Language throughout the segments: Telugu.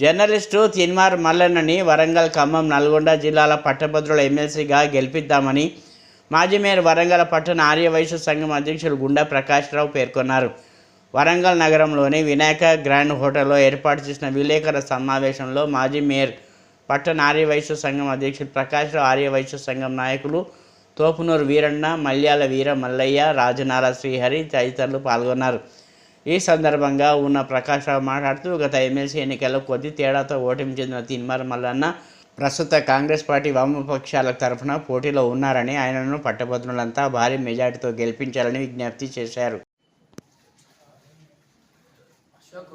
జర్నలిస్టు తిన్మార్ మల్లన్నని వరంగల్ ఖమ్మం నల్గొండ జిల్లాల పట్టభద్రుల ఎమ్మెల్సీగా గెలిపిద్దామని మాజీ మేయర్ వరంగల్ పట్టణ ఆర్యవైశ్య సంఘం అధ్యక్షులు గుండా ప్రకాశ్రావు పేర్కొన్నారు. వరంగల్ నగరంలోని వినాయక గ్రాండ్ హోటల్లో ఏర్పాటు చేసిన విలేకరుల సమావేశంలో మాజీ మేయర్ పట్టణ ఆర్యవైశ్య సంఘం అధ్యక్షులు ప్రకాశ్రావు ఆర్యవైశ్య సంఘం నాయకులు తోపునూరు వీరన్న మల్యాల వీర మల్లయ్య రాజనాల శ్రీహరి తదితరులు పాల్గొన్నారు. ఈ సందర్భంగా ఉన్న ప్రకాశ్రావు మాట్లాడుతూ గత ఎమ్మెల్సీ ఎన్నికల్లో కొద్ది తేడాతో ఓటమి చెందిన తిన్మర్ మల్లన్న ప్రస్తుత కాంగ్రెస్ పార్టీ వామపక్షాల తరఫున పోటీలో ఉన్నారని ఆయనను పట్టభద్రులంతా భారీ మెజార్టీతో గెలిపించాలని విజ్ఞప్తి చేశారు. అశోక్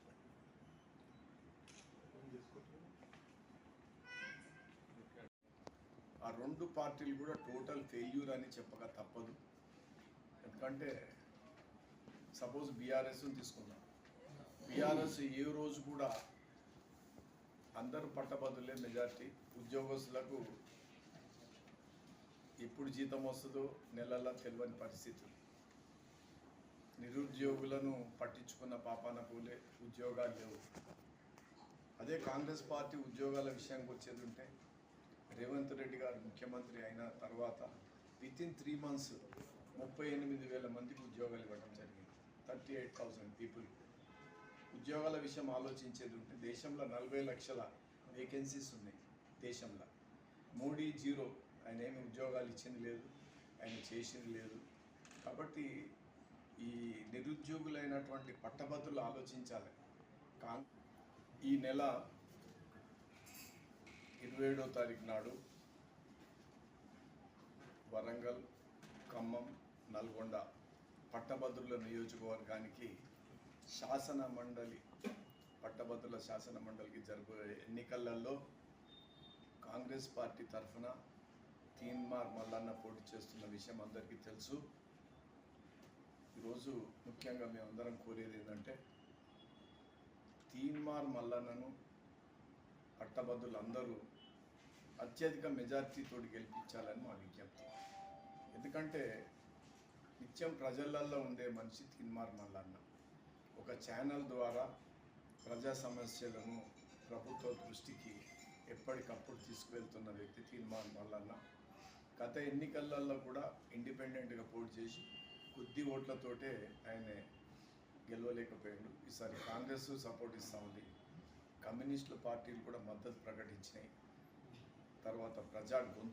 రెండు పార్టీలు కూడా టోటల్ ఫెయిల్యూర్ అని చెప్పక తప్పదు. ఎందుకంటే సపోజ్ బీఆర్ఎస్ తీసుకుందాం. బీఆర్ఎస్ ఏ రోజు కూడా అందరూ పట్టభద్రులే మెజార్టీ ఉద్యోగస్తులకు ఎప్పుడు జీతం వస్తుందో నెలల్లో తెలియని పరిస్థితి. నిరుద్యోగులను పట్టించుకున్న పాపాన పోలే ఉద్యోగాలు లేవు. అదే కాంగ్రెస్ పార్టీ ఉద్యోగాల విషయానికి వచ్చేది ఉంటే రేవంత్ రెడ్డి గారు ముఖ్యమంత్రి అయిన తర్వాత విత్ ఇన్ త్రీ మంత్స్ ముప్పై ఎనిమిది వేల మందికి ఉద్యోగాలు ఇవ్వడం జరిగింది. థర్టీ ఎయిట్ థౌసండ్ పీపుల్ ఉద్యోగాల విషయం ఆలోచించేది ఉంటే దేశంలో నలభై లక్షల వేకెన్సీస్ ఉన్నాయి దేశంలో. మోడీ జీరో. ఆయన ఏమి ఉద్యోగాలు ఇచ్చింది లేదు. ఆయన చేసింది లేదు. కాబట్టి ఈ నిరుద్యోగులైనటువంటి పట్టభద్రులు ఆలోచించాలి. కా ఈ నెల ఏడో తారీఖు నాడు వరంగల్ ఖమ్మం నల్గొండ పట్టభద్రుల నియోజకవర్గానికి శాసన మండలి పట్టభద్రుల శాసన మండలికి జరగబోయే ఎన్నికలలో కాంగ్రెస్ పార్టీ తరఫున తీన్మార్ మల్లన్న పోటీ చేస్తున్న విషయం అందరికీ తెలుసు. ఈరోజు ముఖ్యంగా మేమందరం కోరేది ఏంటంటే తీన్మార్ మల్లన్నను పట్టభద్రులు అందరూ అత్యధిక మెజార్టీతో గెలిపించాలని మా విజ్ఞప్తి. ఎందుకంటే నిత్యం ప్రజలల్లో ఉండే మనిషి తిన్మార్ మల్లన్న. ఒక ఛానల్ ద్వారా ప్రజా సమస్యలను ప్రభుత్వ దృష్టికి ఎప్పటికప్పుడు తీసుకువెళ్తున్న వ్యక్తి తీన్మార్ మల్లన్న. గత ఎన్నికలలో కూడా ఇండిపెండెంట్గా పోటీ చేసి కొద్ది ఓట్లతోటే ఆయన గెలవలేకపోయాడు. ఈసారి కాంగ్రెస్ సపోర్ట్ ఇస్తూ ఉంది. కమ్యూనిస్టుల పార్టీలు కూడా మద్దతు ప్రకటించినాయి. తర్వాత ప్రజా గొంతు